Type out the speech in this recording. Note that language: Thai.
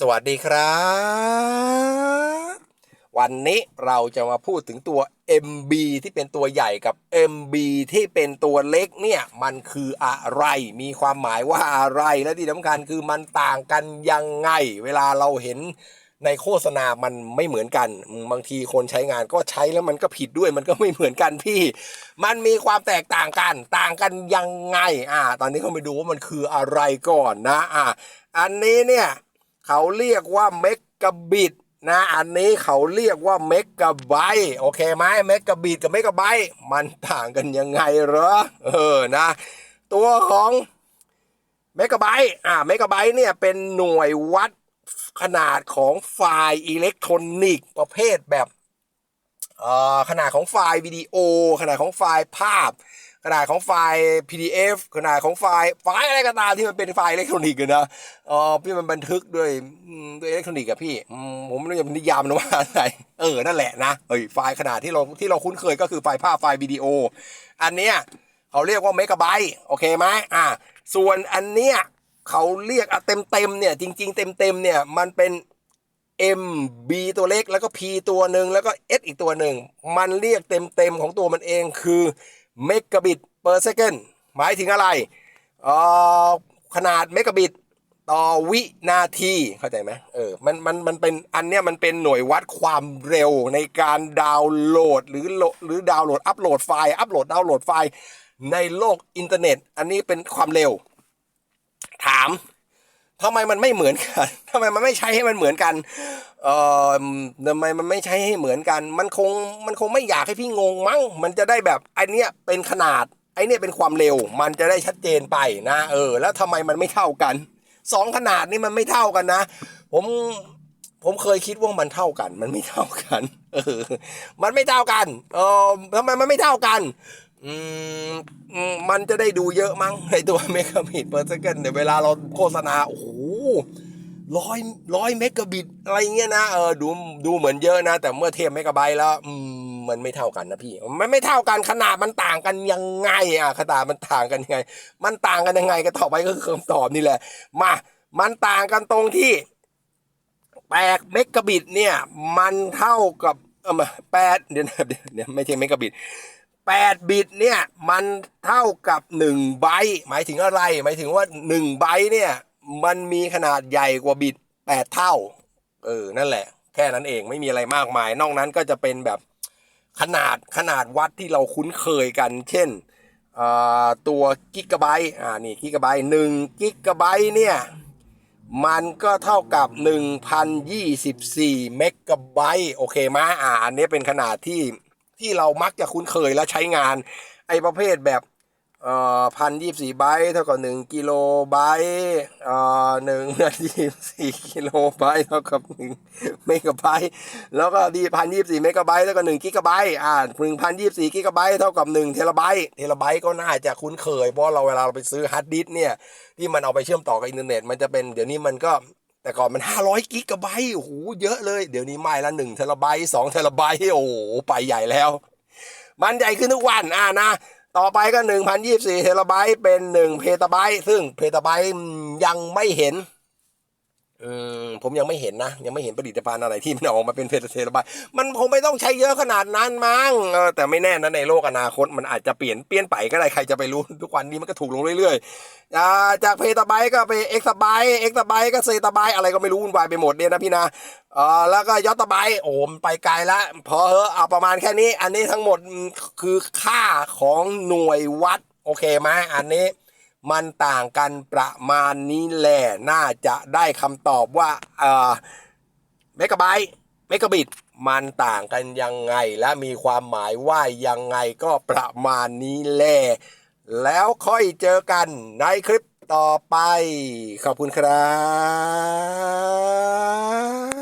สวัสดีครับ วันนี้เราจะมาพูดถึงตัว MB ที่เป็นตัวใหญ่กับ MB ที่เป็นตัวเล็กเนี่ย มันคืออะไร มีความหมายว่าอะไรและที่สำคัญคือมันต่างกันยังไง เวลาเราเห็นในโฆษณามันไม่เหมือนกัน บางทีคนใช้งานก็ใช้แล้วมันก็ผิดด้วยมันก็ไม่เหมือนกันพี่ มันมีความแตกต่างกัน ต่างกันยังไง อ่า ตอนนี้เขาไปดูว่ามันคืออะไรก่อนนะ อ่า อันนี้เนี่ย เขาเรียกว่าเมกะบิตนะอันนี้เขาเรียกว่าเมกะไบต์โอเคไหมเมกะบิตกับเมกะไบต์มันต่างกันยังไงเหรอเออนะตัวของเมกะไบต์อ่าเมกะไบต์เนี่ยเป็นหน่วยวัดขนาดของไฟล์อิเล็กทรอนิกส์ประเภทแบบเอ่อขนาดของไฟล์วิดีโอ ขนาดของไฟล์ภาพ ขนาดของไฟล์ PDF ขนาดของไฟล์ไฟล์อะไรก็ตามที่มันเป็นไฟล์อิเล็กทรอนิกส์นะเออพี่มันบันทึกด้วยด้วยอิเล็กทรอนิกส์อะพี่ผมไม่รู้จะนิยามมันว่าอะไรเออนั่นแหละนะเอ้ยไฟล์ขนาดที่เราที่เราคุ้นเคยก็คือไฟล์ภาพไฟล์วิดีโอ อันเนี้ยเขาเรียกว่าเมกะไบต์โอเคไหมอ่าส่วนอันเนี้ยเขาเรียกอะเต็มเต็มเนี่ยจริง ๆ เต็มเต็มเนี่ยมันเป็น M B ตัวเล็กแล้วก็ P ตัวหนึ่งแล้วก็ S อีกตัวหนึ่งมันเรียกเต็มๆของตัวมันเองคือ Megabit per second หมายถึงอะไรอ่อขนาดเมกะบิตต่อวินาทีเข้าใจไหมเออมันมันมันเป็นอันเนี้ยมันเป็นหน่วยวัดความเร็วในการดาวน์โหลดหรือโหลดหรือดาวน์โหลดอัปโหลดไฟล์อัปโหลดดาวน์โหลดไฟล์ในโลกอินเทอร์เน็ต อันนี้เป็นความเร็ว ถาม ทำไมมันไม่เหมือนกันทำไมมันไม่ใช้ให้มันเหมือนกัน เอ่อทำไมมันไม่ใช้ให้เหมือนกัน มันคงมันคงไม่อยากให้พี่งงมั้ง มันจะได้แบบไอเนี้ยเป็นขนาด ไอเนี้ยเป็นความเร็ว มันจะได้ชัดเจนไปนะ เออ แล้วทำไมมันไม่เท่ากันสองขนาดนี่มันไม่เท่ากันนะ ผมผมเคยคิดว่ามันเท่ากัน มันไม่เท่ากัน เออ มันไม่เท่ากัน เออทำไมมันไม่เท่ากัน อืม มันจะได้ดูเยอะมั้งในตัวเมกะบิตเ e อร์เซกันเดี๋ยวเวลาเราโฆษณา โอ้โห ร้อยร้อยเมกะบิตอะไรเงี้ยนะเออดูดูเหมือนเยอะนะ แต่เมื่อเทียบเมกะไบต์แล้วอืมมันไม่เท่ากันนะพี่ มันไม่เท่ากันขนาดมันต่างกันยังไงอะขนาดมันต่างกันยังไง มันต่างกันยังไงก็ต่อไปก็คือคำตอบนี่แหละ มา มันต่างกันตรงที่แปดเมกะบิตเนี่ย มันเท่ากับเออมาแปดเดี๋ยวนะเดี๋ยวเดี๋ยวไม่ใช่เมกะบิตแปดบิตเนี่ย มันเท่ากับหนึ่งไบต์หมายถึงอะไร หมายถึงว่าหนึ่งไบต์เนี่ย มันมีขนาดใหญ่กว่าบิตแปดเท่า เออ นั่นแหละ แค่นั้นเองไม่มีอะไรมากมาย นอกนั้นก็จะเป็นแบบขนาดขนาดวัดที่เราคุ้นเคยกัน เช่นอ่าตัวกิกะไบต์อ่านี่กิกะไบต์หนึ่งกิกะไบต์เนี่ย มันก็เท่ากับ 1,024 เมกะไบต์โอเคไหมอ่า อันนี้เป็นขนาดที่ที่เรามักจะคุ้นเคยและใช้งาน ไอ้ประเภทแบบ เอ่อพันยี่สี่ไบต์เท่ากับหนึ่งกิโลไบต์เอ่อหนึ่งยี่สี่กิโลไบต์เท่ากับหนึ่งเมกะไบต์แล้วก็ดีพันยี่สี่เมกะไบต์เท่ากับหนึ่งกิกะไบต์อ่าหนึ่งพันยี่สี่กิกะไบต์เท่ากับหนึ่งเทราไบต์เทราไบต์ก็น่าจะคุ้นเคย เพราะเราเวลาเราไปซื้อฮาร์ดดิสเนี่ย ที่มันเอาไปเชื่อมต่อกับอินเทอร์เน็ต มันจะเป็นเดี๋ยวนี้มันก็แต่ก่อนมัน 500 กิกะไบต์โอ้โหเยอะเลย เดี๋ยวนี้ไม่ละ1เทราไบต์2เทราไบต์โอ้โหไปใหญ่แล้ว มันใหญ่ขึ้นทุกวันอ่านะ ต่อไปก็ 1,024 เทราไบต์เป็น 1 เพตาไบต์ซึ่งเพตาไบต์ยังไม่เห็น อืมผมยังไม่เห็นนะ ยังไม่เห็นผลิตภัณฑ์อะไรที่มันออกมาเป็นเพเทราไบต์มันคงไม่ต้องใช้เยอะขนาดนั้นมั้งเออแต่ไม่แน่นะในโลกอนาคตมันอาจจะเปลี่ยนเปลี่ยนไปก็ได้ใครจะไปรู้ ทุกวันนี้มันก็ถูกลงเรื่อยๆอ่าจากเพตาไบก็ไปเอ็กซ์ไบเอ็กซ์ไบก็เซตาไบอะไรก็ไม่รู้วุ่นวายไปหมดเนี่ยนะพี่นะเออแล้วก็ยอตตาไบโอ้มไปไกลละพอเหอเอาประมาณแค่นี้ อันนี้ทั้งหมดคือค่าของหน่วยวัดโอเคไหมอันนี้ มันต่างกันประมาณนี้แหละน่าจะได้คำตอบว่าเอ่อเมกะไบต์เมกะบิตมันต่างกันยังไงและมีความหมายว่ายังไงก็ประมาณนี้แหละแล้วค่อยเจอกันในคลิปต่อไป ขอบคุณครับ